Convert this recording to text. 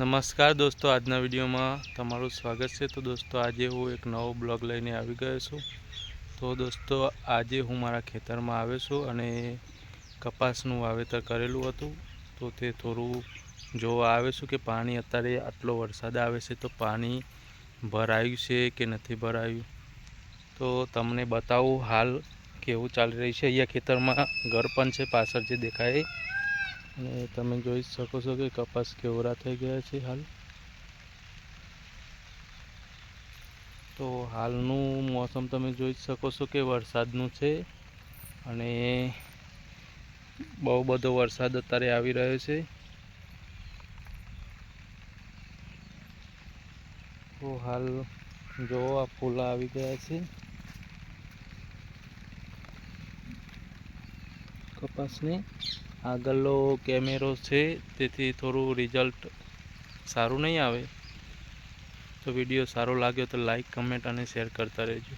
નમસ્કાર દોસ્તો, આજના વિડીયોમાં તમારું સ્વાગત છે. તો દોસ્તો, આજે હું એક નવો બ્લોગ લઈને આવી ગયો છું. તો દોસ્તો, આજે હું મારા ખેતરમાં આવ્યો છું અને કપાસનું વાવેતર કરેલું હતું. તો તે થોડું જોવા આવે છું કે પાણી અત્યારે આટલો વરસાદ આવે છે, તો પાણી ભરાયું છે કે નથી ભરાયું? તો તમને બતાવું હાલ કેવું ચાલી રહ્યું છે. અહીંયા ખેતરમાં ઘર પણ છે, પાછળ જે દેખાય અને તમે જોઈ શકો છો કે કપાસ કેવરા થઈ ગયા છે હાલ. તો હાલનું મોસમ તમે જોઈ શકો છો કે વરસાદનું છે અને બહુ બધો વરસાદ અત્યારે આવી રહ્યો છે. તો હાલ જો આ ફૂલ આવી ગયા છે. કપાસને આગળનો કેમેરો છે, તેથી થોડું રિઝલ્ટ સારું નહીં આવે. તો વીડિયો સારો લાગ્યો તો લાઈક કમેન્ટ અને શેર કરતા રહેજો.